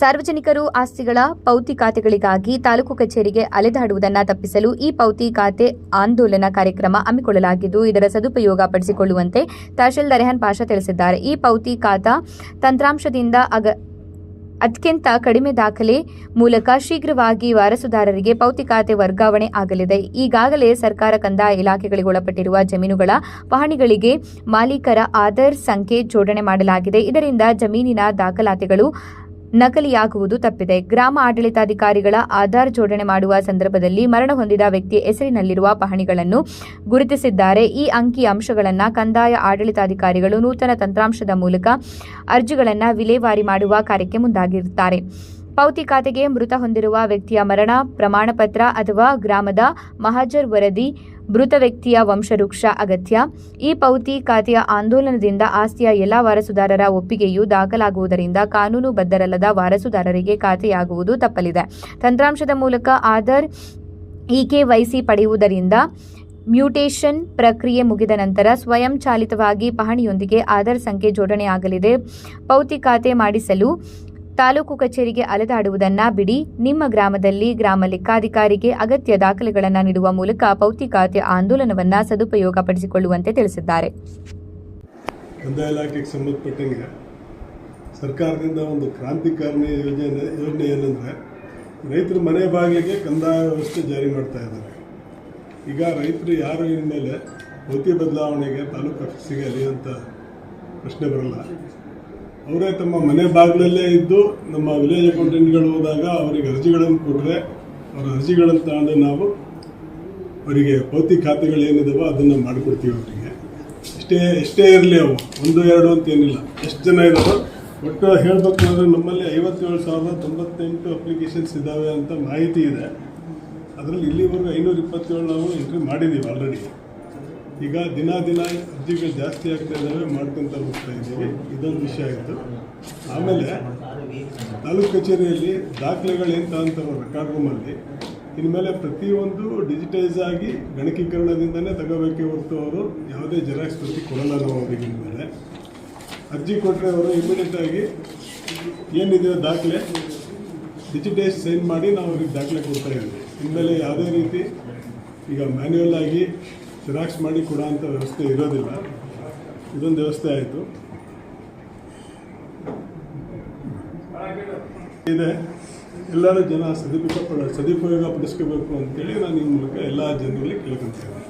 ಸಾರ್ವಜನಿಕರು ಆಸ್ತಿಗಳ ಪೌತಿ ಖಾತೆಗಳಿಗಾಗಿ ತಾಲೂಕು ಕಚೇರಿಗೆ ಅಲೆದಾಡುವುದನ್ನು ತಪ್ಪಿಸಲು ಈ ಪೌತಿ ಖಾತೆ ಆಂದೋಲನ ಕಾರ್ಯಕ್ರಮ ಹಮ್ಮಿಕೊಳ್ಳಲಾಗಿದ್ದು, ಇದರ ಸದುಪಯೋಗ ಪಡಿಸಿಕೊಳ್ಳುವಂತೆ ತಹಶೀಲ್ದಾರ್ ರೆಹನ್ ಪಾಷಾ ತಿಳಿಸಿದ್ದಾರೆ. ಈ ಪೌತಿ ಖಾತಾ ತಂತ್ರಾಂಶದಿಂದ ಅಗ, ಅತ್ಯಂತ ಕಡಿಮೆ ದಾಖಲೆ ಮೂಲಕ ಶೀಘ್ರವಾಗಿ ವಾರಸುದಾರರಿಗೆ ಪೌತಿ ಖಾತೆ ವರ್ಗಾವಣೆ ಆಗಲಿದೆ. ಈಗಾಗಲೇ ಸರ್ಕಾರ ಕಂದಾಯ ಇಲಾಖೆಗಳಿಗೆ ಒಳಪಟ್ಟಿರುವ ಜಮೀನುಗಳ ಪಹಣಿಗಳಿಗೆ ಮಾಲೀಕರ ಆಧಾರ್ ಸಂಖ್ಯೆ ಜೋಡಣೆ ಮಾಡಲಾಗಿದೆ. ಇದರಿಂದ ಜಮೀನಿನ ದಾಖಲಾತಿಗಳು ನಕಲಿಯಾಗುವುದು ತಪ್ಪಿದೆ. ಗ್ರಾಮ ಆಡಳಿತಾಧಿಕಾರಿಗಳ ಆಧಾರ್ ಜೋಡಣೆ ಮಾಡುವ ಸಂದರ್ಭದಲ್ಲಿ ಮರಣ ಹೊಂದಿದ ವ್ಯಕ್ತಿಯ ಹೆಸರಿನಲ್ಲಿರುವ ಪಹಣಿಗಳನ್ನು ಗುರುತಿಸಿದ್ದಾರೆ. ಈ ಅಂಕಿ ಅಂಶಗಳನ್ನು ಕಂದಾಯ ಆಡಳಿತಾಧಿಕಾರಿಗಳು ನೂತನ ತಂತ್ರಾಂಶದ ಮೂಲಕ ಅರ್ಜಿಗಳನ್ನು ವಿಲೇವಾರಿ ಮಾಡುವ ಕಾರ್ಯಕ್ಕೆ ಮುಂದಾಗಿರುತ್ತಾರೆ. ಪೌತಿ ಖಾತೆಗೆ ಮೃತ ಹೊಂದಿರುವ ವ್ಯಕ್ತಿಯ ಮರಣ, ಪ್ರಮಾಣಪತ್ರ ಅಥವಾ ಗ್ರಾಮದ ಮಹಾಜರ್ ವರದಿ ಮೃತ ವ್ಯಕ್ತಿಯ ವಂಶವೃಕ್ಷ ಅಗತ್ಯ. ಈ ಪೌತಿ ಖಾತೆಯ ಆಂದೋಲನದಿಂದ ಆಸ್ತಿಯ ಎಲ್ಲ ವಾರಸುದಾರರ ಒಪ್ಪಿಗೆಯು ದಾಖಲಾಗುವುದರಿಂದ ಕಾನೂನುಬದ್ಧರಲ್ಲದ ವಾರಸುದಾರರಿಗೆ ಖಾತೆಯಾಗುವುದು ತಪ್ಪಲಿದೆ. ತಂತ್ರಾಂಶದ ಮೂಲಕ ಆಧಾರ್ ಇಕೆವೈಸಿ ಪಡೆಯುವುದರಿಂದ ಮ್ಯೂಟೇಷನ್ ಪ್ರಕ್ರಿಯೆ ಮುಗಿದ ನಂತರ ಸ್ವಯಂಚಾಲಿತವಾಗಿ ಪಹಣಿಯೊಂದಿಗೆ ಆಧಾರ್ ಸಂಖ್ಯೆ ಜೋಡಣೆಯಾಗಲಿದೆ. ಪೌತಿ ಖಾತೆ ಮಾಡಿಸಲು ತಾಲೂಕು ಕಚೇರಿಗೆ ಅಲೆದಾಡುವುದನ್ನ ಬಿಡಿ, ನಿಮ್ಮ ಗ್ರಾಮದಲ್ಲಿ ಗ್ರಾಮ ಲೆಕ್ಕಾಧಿಕಾರಿಗೆ ಅಗತ್ಯ ದಾಖಲೆಗಳನ್ನು ನೀಡುವ ಮೂಲಕ ಪೌತಿ ಖಾತೆ ಸದುಪಯೋಗ ಸದುಪಯೋಗಪಡಿಸಿಕೊಳ್ಳುವಂತೆ ತಿಳಿಸಿದ್ದಾರೆ. ಇಲಾಖೆಗೆ ಸಂಬಂಧಪಟ್ಟಂಗೆ ಸರ್ಕಾರದಿಂದ ಒಂದು ಕ್ರಾಂತಿಕಾರಿ ಯೋಜನೆ ಯೋಜನೆ ಏನಂದರೆ ರೈತರ ಮನೆ ಬಾಗಿಲಿಗೆ ಕಂದಾಯ ವ್ಯವಸ್ಥೆ ಜಾರಿ ಮಾಡ್ತಾ ಇದ್ದಾರೆ. ಈಗ ರೈತರು ಯಾರು ಇನ್ಮೇಲೆ ಭೌತಿ ಬದಲಾವಣೆಗೆ ತಾಲೂಕು ಆಫೀಸಿಗೆ ಅಲಿಯುವಂಥ ಪ್ರಶ್ನೆ ಬರಲ್ಲ. ಅವರೇ ತಮ್ಮ ಮನೆ ಬಾಗಿಲಲ್ಲೇ ಇದ್ದು ನಮ್ಮ ವಿಲೇಜ್ ಅಕೌಂಟೆಂಟ್ಗಳು ಹೋದಾಗ ಅವರಿಗೆ ಅರ್ಜಿಗಳನ್ನು ಕೊಟ್ಟರೆ ಅವರ ಅರ್ಜಿಗಳನ್ನು ತಗೊಂಡು ನಾವು ಅವರಿಗೆ ಪೌತಿ ಖಾತೆಗಳು ಏನಿದಾವೋ ಅದನ್ನು ಮಾಡಿಕೊಡ್ತೀವಿ ಅವರಿಗೆ. ಎಷ್ಟೇ ಎಷ್ಟೇ ಇರಲಿ ಅವು, ಒಂದು, ಎರಡು ಅಂತ ಏನಿಲ್ಲ. ಎಷ್ಟು ಜನ ಇದ್ದಾರೋ ಒಟ್ಟು ಹೇಳಬೇಕು ಅಂದರೆ ನಮ್ಮಲ್ಲಿ ಐವತ್ತೇಳು ಸಾವಿರದ ತೊಂಬತ್ತೆಂಟು ಅಪ್ಲಿಕೇಶನ್ಸ್ ಇದ್ದಾವೆ ಅಂತ ಮಾಹಿತಿ ಇದೆ. ಅದರಲ್ಲಿ ಇಲ್ಲಿವರೆಗೂ ಐನೂರ ಇಪ್ಪತ್ತೇಳು ನಾವು ಎಂಟ್ರಿ ಮಾಡಿದ್ದೀವಿ ಆಲ್ರೆಡಿ ಈಗ ದಿನ ದಿನ ಅರ್ಜಿಗಳು ಜಾಸ್ತಿ ಆಗ್ತಾ ಇದ್ದಾವೆ ಮಾಡ್ಕೊಂತ ಹೋಗ್ತಾ ಇದ್ದೀವಿ. ಇದೊಂದು ವಿಷಯ ಆಯಿತು. ಆಮೇಲೆ ತಾಲೂಕು ಕಚೇರಿಯಲ್ಲಿ ದಾಖಲೆಗಳು ಏನು ಅಂತ ರೆಕಾರ್ಡ್ ರೂಮಲ್ಲಿ ಇನ್ಮೇಲೆ ಪ್ರತಿಯೊಂದು ಡಿಜಿಟೈಸ್ ಆಗಿ ಗಣಕೀಕರಣದಿಂದನೇ ತಗೋಬೇಕೇ ಹೊರತು ಅವರು ಯಾವುದೇ ಜೆರಾಕ್ಸ್ ಪ್ರತಿ ಕೊಡಲ್ಲ ನಾವು ಅವರಿಗೆ ಇನ್ಮೇಲೆ. ಅರ್ಜಿ ಕೊಟ್ಟರೆ ಅವರು ಇಮಿಡಿಯೇಟ್ ಆಗಿ ಏನಿದೆಯೋ ದಾಖಲೆ ಡಿಜಿಟೈಸ್ ಸೈನ್ ಮಾಡಿ ನಾವು ಅವ್ರಿಗೆ ದಾಖಲೆ ಕೊಡ್ತಾ ಇದ್ದೀವಿ ಇನ್ಮೇಲೆ ಯಾವುದೇ ರೀತಿ ಈಗ ಮ್ಯಾನ್ಯುವಲ್ ಆಗಿ ಜೆರಾಕ್ಸ್ ಮಾಡಿ ಕೊಡೋ ಅಂಥ ವ್ಯವಸ್ಥೆ ಇರೋದಿಲ್ಲ. ಇದೊಂದು ವ್ಯವಸ್ಥೆ ಆಯಿತು. ಇದೆ. ಎಲ್ಲರೂ ಜನ ಸದುಪಯೋಗ ಸದುಪಯೋಗ ಪಡಿಸ್ಕೋಬೇಕು ಅಂತೇಳಿ ನಾನು ಈ ಮೂಲಕ ಎಲ್ಲ ಜನರಲ್ಲಿ ಕೇಳ್ಕೊಳ್ತೇನೆ